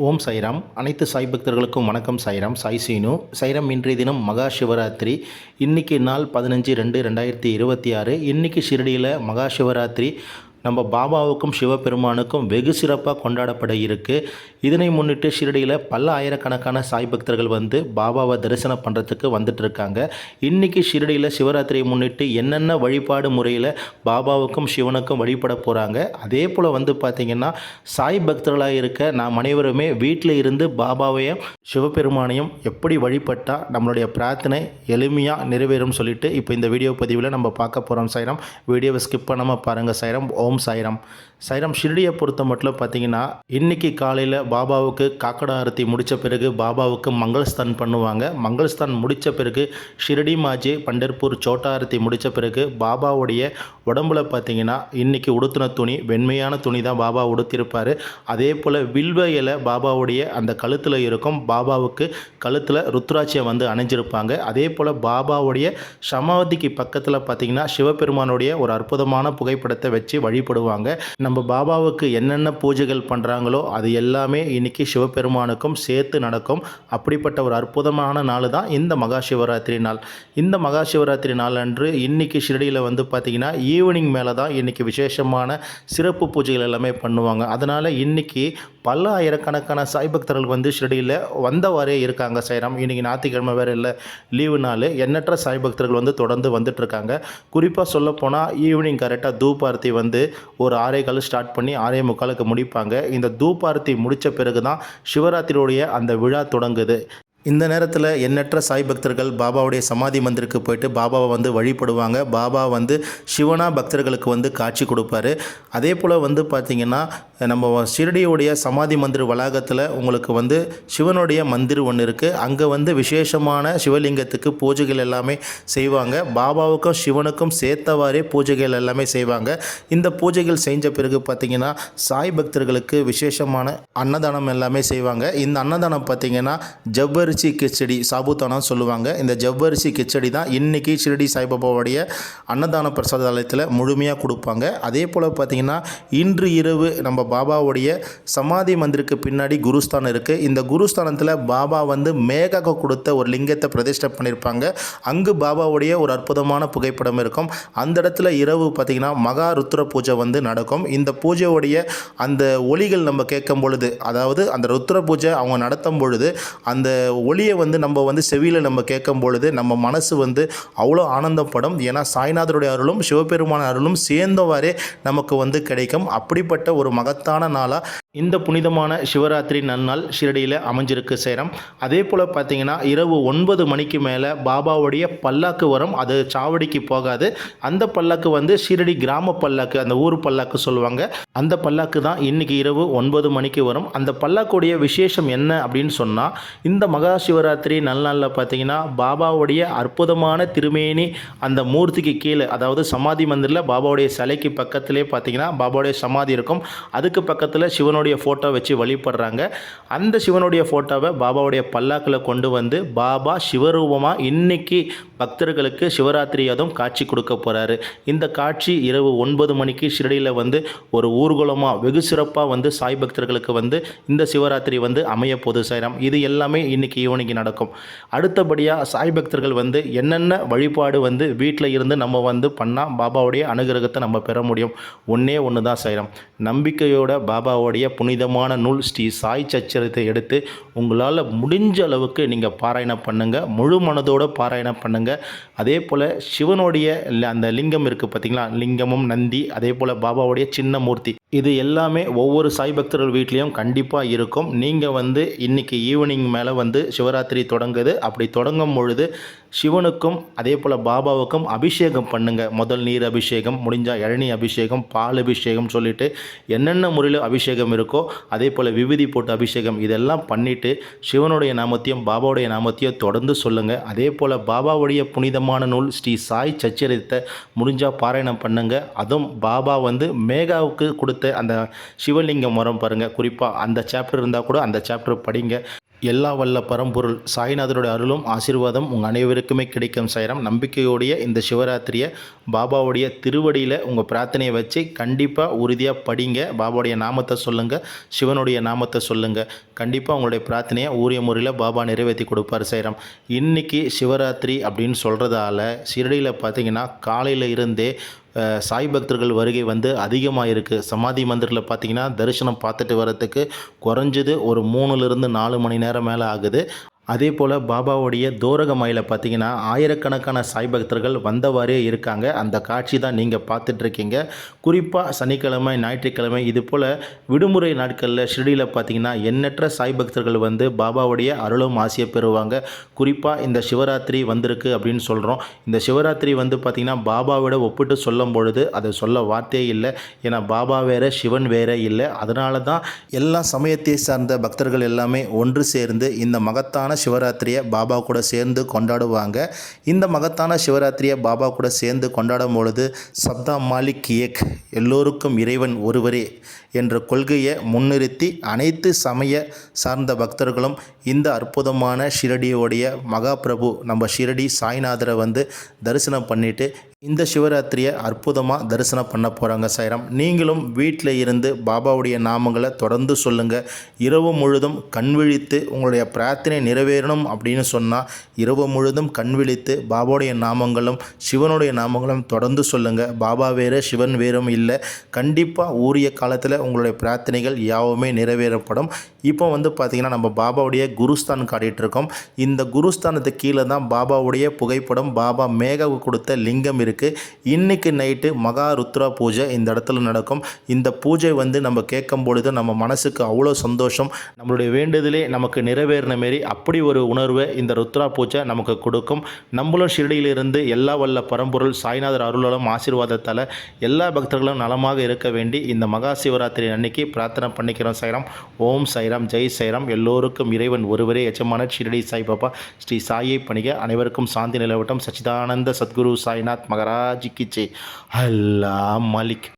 ஓம் சைராம். அனைத்து சாய் பக்தர்களுக்கும் வணக்கம் சைராம். சாய் சீனு. சைராம் இன்றைய தினம் மகா சிவராத்திரி. இன்னைக்கு நாள் பதினஞ்சு ரெண்டு ரெண்டாயிரத்தி இருபத்தி ஆறு. இன்றைக்கி ஷிரடியில் மகா சிவராத்திரி. நம்ம பாபாவுக்கும் சிவபெருமானுக்கும் வெகு சிறப்பாக கொண்டாடப்பட இருக்கு. இதனை முன்னிட்டு ஷிரடியில் பல ஆயிரக்கணக்கான சாய் பக்தர்கள் வந்து பாபாவை தரிசனம் பண்ணுறதுக்கு வந்துட்டு இருக்காங்க. இன்றைக்கி ஷிரடியில் சிவராத்திரியை முன்னிட்டு என்னென்ன வழிபாடு முறையில் பாபாவுக்கும் சிவனுக்கும் வழிபட போகிறாங்க அதே போல் வந்து பார்த்திங்கன்னா சாய் பக்தர்களாக இருக்க நாம் அனைவருமே வீட்டில் இருந்து பாபாவையும் சிவபெருமானையும் எப்படி வழிபட்டால் நம்மளுடைய பிரார்த்தனை எளிமையாக நிறைவேறும் சொல்லிட்டு இப்போ இந்த வீடியோ பதிவில் நம்ம பார்க்க போகிறோம் சைரம். வீடியோவை ஸ்கிப் பண்ணாமல் பாருங்கள் சைரம். ஓம் ஓம் சாய்ராம். சைரம் ஷிரடியை பொறுத்த மட்டும் பார்த்தீங்கன்னா இன்னைக்கு காலையில் பாபாவுக்கு காக்கடா ஆரத்தி முடித்த பிறகு பாபாவுக்கு மங்களஸ்தான் பண்ணுவாங்க. மங்களஸ்தான் முடித்த பிறகு ஷிரடி மாஜி பண்டர்பூர் சோட்டா ஆரத்தி முடித்த பிறகு பாபாவுடைய உடம்புல பார்த்தீங்கன்னா இன்றைக்கி உடுத்தின துணி வெண்மையான துணி தான் பாபா உடுத்திருப்பார். அதே போல் வில்வ இலை பாபாவுடைய அந்த கழுத்தில் இருக்கும். பாபாவுக்கு கழுத்தில் ருத்ராட்சியை வந்து அணிஞ்சிருப்பாங்க. அதே போல் பாபாவுடைய சமாதிக்கு பக்கத்தில் பார்த்தீங்கன்னா சிவபெருமானுடைய ஒரு அற்புதமான புகைப்படத்தை வச்சு வழிபடுவாங்க. நம்ம பாபாவுக்கு என்னென்ன பூஜைகள் பண்ணுறாங்களோ அது எல்லாமே இன்றைக்கி சிவபெருமானுக்கும் சேர்த்து நடக்கும். அப்படிப்பட்ட ஒரு அற்புதமான நாள் தான் இந்த மகா சிவராத்திரி நாள். இந்த மகா சிவராத்திரி நாள் அன்று இன்னைக்கு ஷிரடியில் வந்து பார்த்திங்கன்னா ஈவினிங் மேலே தான் இன்றைக்கி விசேஷமான சிறப்பு பூஜைகள் எல்லாமே பண்ணுவாங்க. அதனால் இன்னைக்கு பல ஆயிரக்கணக்கான சாய் பக்தர்கள் வந்து ஷிரடியில் வந்தவாறே இருக்காங்க சைராம் இன்றைக்கி ஞாயிற்றுக்கிழமை வேறு இல்லை. லீவு நாள். எண்ணற்ற சாய் பக்தர்கள் வந்து தொடர்ந்து வந்துட்டுருக்காங்க குறிப்பாக சொல்லப்போனால் ஈவினிங் கரெக்டாக தூபார்த்தி வந்து ஒரு ஆறே கால் ஸ்டார்ட் பண்ணி ஆறே முக்காலுக்கு முடிப்பாங்க. இந்த தூபாரத்தி முடித்த பிறகு தான் சிவராத்திரியுடைய அந்த விழா தொடங்குது. இந்த நேரத்தில் எண்ணற்ற சாய் பக்தர்கள் பாபாவுடைய சமாதி மந்திருக்கு போயிட்டு பாபாவை வந்து வழிபடுவாங்க. பாபா வந்து சிவனா பக்தர்களுக்கு வந்து காட்சி கொடுப்பாரு. அதே போல் வந்து பார்த்திங்கன்னா நம்ம ஷிரடியுடைய சமாதி மந்திர் வளாகத்தில் உங்களுக்கு வந்து சிவனுடைய மந்திர் ஒன்று இருக்குது அங்கே வந்து விசேஷமான சிவலிங்கத்துக்கு பூஜைகள் எல்லாமே செய்வாங்க. பாபாவுக்கும் சிவனுக்கும் சேர்த்தவாறே பூஜைகள் எல்லாமே செய்வாங்க. இந்த பூஜைகள் செஞ்ச பிறகு பார்த்திங்கன்னா சாய் பக்தர்களுக்கு விசேஷமான அன்னதானம் எல்லாமே செய்வாங்க. இந்த அன்னதானம் பார்த்திங்கன்னா ஜவ்வரிசி கிச்சடி சாபுதானம் சொல்லுவாங்க. இந்த ஜவ்வரிசி கிச்சடி தான் இன்றைக்கி ஷிரடி சாய்பாபாவுடைய அன்னதான பிரசாதாலயத்தில் முழுமையாக கொடுப்பாங்க. அதே போல் பார்த்திங்கன்னா இன்று இரவு நம்ம பாபாவுடைய சமாதி மந்திருக்கு பின்னாடி குருஸ்தானம் இருக்குது இந்த குருஸ்தானத்தில் பாபா வந்து மேகாக கொடுத்த ஒரு லிங்கத்தை பிரதிஷ்டை பண்ணியிருப்பாங்க அங்கு பாபாவுடைய ஒரு அற்புதமான புகைப்படம் இருக்கும். அந்த இடத்துல இரவு பார்த்திங்கன்னா மகா ருத்ர பூஜை வந்து நடக்கும். இந்த பூஜையுடைய அந்த ஒலிகள் நம்ம கேட்கும் பொழுது அதாவது அந்த ருத்ர பூஜை அவங்க நடத்தும் பொழுது அந்த ஒளியை வந்து நம்ம வந்து செவியில் நம்ம கேட்கும் பொழுது நம்ம மனசு வந்து அவ்வளோ ஆனந்தப்படும். ஏன்னா சாய்நாதருடைய அருளும் சிவபெருமான அருளும் சேர்ந்தவாறே நமக்கு வந்து கிடைக்கும். அப்படிப்பட்ட ஒரு மகத்தான நாளாக இந்த புனிதமான சிவராத்திரி நன்னாள் ஷிரடியில் அமைஞ்சிருக்கு சேரம். அதே போல் பார்த்தீங்கன்னா இரவு ஒன்பது மணிக்கு மேலே பாபாவுடைய பல்லாக்கு வரும். அது சாவடிக்கு போகாது. அந்த பல்லாக்கு வந்து ஷிரடி கிராம பல்லாக்கு அந்த ஊர் பல்லாக்கு சொல்லுவாங்க. அந்த பல்லாக்கு தான் இன்னைக்கு இரவு ஒன்பது மணிக்கு வரும். அந்த பல்லாக்குடைய விசேஷம் என்ன அப்படின்னு சொன்னால் இந்த மகா சிவராத்திரி நல்நாளில் பார்த்தீங்கன்னா பாபாவுடைய அற்புதமான திருமேனி அந்த மூர்த்திக்கு கீழே அதாவது சமாதி மந்திரில் பாபாவுடைய சிலைக்கு பக்கத்திலே பார்த்தீங்கன்னா பாபாவுடைய சமாதி இருக்கும். அதுக்கு பக்கத்தில் சிவனுடைய ஃபோட்டோ வச்சு வழிபடுறாங்க. அந்த சிவனுடைய ஃபோட்டோவை பாபாவுடைய பல்லாக்கில் கொண்டு வந்து பாபா சிவரூபமாக இன்னைக்கு பக்தர்களுக்கு சிவராத்திரி அதுவும் காட்சி கொடுக்க போகிறாரு இந்த காட்சி இரவு ஒன்பது மணிக்கு ஷிரடியில் வந்து ஒரு ஊர்வலமாக வெகு சிறப்பாக வந்து சாய் பக்தர்களுக்கு வந்து இந்த சிவராத்திரி வந்து அமைய போது சாய்ராம். இது எல்லாமே இன்னைக்கு ஈவினிங் நடக்கும். அடுத்தபடியாக சாய் பக்தர்கள் வந்து என்னென்ன வழிபாடு வந்து வீட்டில் இருந்து நம்ம வந்து பண்ணால் பாபாவுடைய அனுகிரகத்தை நம்ம பெற முடியும்? ஒன்றே ஒன்று தான் செய்கிறோம் நம்பிக்கையோட பாபாவுடைய புனிதமான நூல் ஸ்ரீ சாய் சச்சரத்தை எடுத்து உங்களால் முடிஞ்ச அளவுக்கு நீங்கள் பாராயணம் பண்ணுங்கள் முழு மனதோட பாராயணம் பண்ணுங்கள் அதே போல் சிவனுடைய அந்த லிங்கம் இருக்குது பார்த்தீங்களா லிங்கமும் நந்தி அதே போல் பாபாவுடைய சின்ன மூர்த்தி. இது எல்லாமே ஒவ்வொரு சாய் பக்தர்கள் வீட்லேயும் கண்டிப்பாக இருக்கும். நீங்கள் வந்து இன்னைக்கு ஈவினிங் மேலே வந்து சிவராத்திரி தொடங்குது. அப்படி தொடங்கும் பொழுது சிவனுக்கும் அதே போல் பாபாவுக்கும் அபிஷேகம் பண்ணுங்க. முதல் நீர் அபிஷேகம் முடிஞ்சால் இளநீ அபிஷேகம் பால் அபிஷேகம் சொல்லிட்டு என்னென்ன முறையில் அபிஷேகம் இருக்கோ அதே போல் விபூதி போட்டு அபிஷேகம் இதெல்லாம் பண்ணிவிட்டு சிவனுடைய நாமத்தையும் பாபாவுடைய நாமத்தையும் தொடர்ந்து சொல்லுங்கள் அதே போல் பாபாவுடைய புனிதமான நூல் ஸ்ரீ சாய் சச்சரித்தை முடிஞ்சால் பாராயணம் பண்ணுங்க. அதுவும் பாபா வந்து மேகாவுக்கு கொடுத்த அந்த சிவலிங்கம் மரம் பாருங்கள் குறிப்பாக அந்த சாப்டர் இருந்தால் கூட அந்த சாப்டர் படிங்க. எல்லா வல்ல பரம்பொருள் சாய்நாதருடைய அருளும் ஆசீர்வாதம் உங்கள் அனைவருக்குமே கிடைக்கும் சாயிரம். நம்பிக்கையோடைய இந்த சிவராத்திரியை பாபாவுடைய திருவடியில் உங்கள் பிரார்த்தனையை வச்சு கண்டிப்பாக உறுதியாக படிங்க. பாபாவுடைய நாமத்தை சொல்லுங்கள் சிவனுடைய நாமத்தை சொல்லுங்கள் கண்டிப்பாக உங்களுடைய பிரார்த்தனையை ஊரிய முறையில் பாபா நிறைவேற்றி கொடுப்பார் சாயிரம். இன்னைக்கு சிவராத்திரி அப்படின்னு சொல்கிறதால ஷிரடியில் பார்த்தீங்கன்னா காலையில் இருந்தே சாய் பக்தர்கள் வருகை வந்து அதிகமாக இருக்குது சமாதி மந்திரில் பார்த்தீங்கன்னா தரிசனம் பார்த்துட்டு வரத்துக்கு குறைஞ்சது ஒரு மூணுலேருந்து நாலு மணி நேரம் மேலே ஆகுது. அதே போல் பாபாவுடைய தோரக தோரகமாயில் பார்த்தீங்கன்னா ஆயிரக்கணக்கான சாய் பக்தர்கள் வந்தவாறே இருக்காங்க. அந்த காட்சி தான் நீங்கள் பார்த்துட்ருக்கீங்க. குறிப்பாக சனிக்கிழமை ஞாயிற்றுக்கிழமை இது போல் விடுமுறை நாட்களில் ஷிரடியில் பார்த்தீங்கன்னா எண்ணற்ற சாய் பக்தர்கள் வந்து பாபாவுடைய அருளும் ஆசையை பெறுவாங்க. குறிப்பாக இந்த சிவராத்திரி வந்திருக்கு அப்படின்னு சொல்கிறோம் இந்த சிவராத்திரி வந்து பார்த்திங்கன்னா பாபாவோட ஒப்பிட்டு சொல்லும் பொழுது அதை சொல்ல வார்த்தையே இல்லை. ஏன்னா பாபா வேறு சிவன் வேறு இல்லை. அதனால தான் எல்லா சமயத்தை சார்ந்த பக்தர்கள் எல்லாமே ஒன்று சேர்ந்து இந்த மகத்தான சிவராத்திரியை பாபா கூட சேர்ந்து கொண்டாடுவாங்க. இந்த மகத்தான சிவராத்திரியை பாபா கூட சேர்ந்து கொண்டாடும் பொழுது சப்தா மாலிக் இயக் எல்லோருக்கும் இறைவன் ஒருவரே என்ற கொள்கையை முன்னிறுத்தி அனைத்து சமய சார்ந்த பக்தர்களும் இந்த அற்புதமான ஷிரடியோடைய மகாபிரபு நம்ம ஷிரடி சாய்நாதரை வந்து தரிசனம் பண்ணிட்டு இந்த சிவராத்திரியை அற்புதமாக தரிசனம் பண்ண போகிறாங்க சைராம் நீங்களும் வீட்டில் இருந்து பாபாவுடைய நாமங்களை தொடர்ந்து சொல்லுங்கள் இரவு முழுதும் கண் விழித்து உங்களுடைய பிரார்த்தனை நிறைவேறணும் அப்படின்னு சொன்னால் இரவு முழுதும் கண் விழித்து பாபாவுடைய நாமங்களும் சிவனுடைய நாமங்களும் தொடர்ந்து சொல்லுங்கள் பாபா வேறு சிவன் வேறும் இல்லை. கண்டிப்பாக ஊரிய காலத்தில் உங்களுடைய பிரார்த்தனைகள் யாவுமே நிறைவேறப்படும். இப்போ வந்து பார்த்திங்கன்னா நம்ம பாபாவுடைய குருஸ்தான் காட்டிகிட்டு இருக்கோம். இந்த குருஸ்தானத்துக்கு கீழே தான் பாபாவுடைய புகைப்படம் பாபா மேக கொடுத்த லிங்கம் இருக்குது இன்றைக்கி நைட்டு மகா ருத்ரா பூஜை இந்த இடத்துல நடக்கும். இந்த பூஜை வந்து நம்ம கேட்கும் பொழுது நம்ம மனசுக்கு அவ்வளோ சந்தோஷம். நம்மளுடைய வேண்டுதலே நமக்கு நிறைவேறின மாரி அப்படி ஒரு உணர்வை இந்த ருத்ரா பூஜை நமக்கு கொடுக்கும். நம்மளும் ஷிரடியிலிருந்து எல்லா வல்ல பரம்பொருள் சாய்நாதர் அருளாலும் ஆசீர்வாதத்தால் எல்லா பக்தர்களும் நலமாக இருக்க வேண்டி இந்த மகா சிவராத்திரி அன்னைக்கு பிரார்த்தனை பண்ணிக்கிறோம் சைராம் ஓம் சைராம் ஜெய் சைராம் எல்லோருக்கும் இறைவன் ஒருவரே. எச்சமான ஷிரடி சாய்பாபா ஸ்ரீ சாயை பணிக. அனைவருக்கும் சாந்தி நிலவட்டம். சச்சிதானந்த சத்குரு சாய்நாத். మహారాజ్కి జై అల్లా మలిక్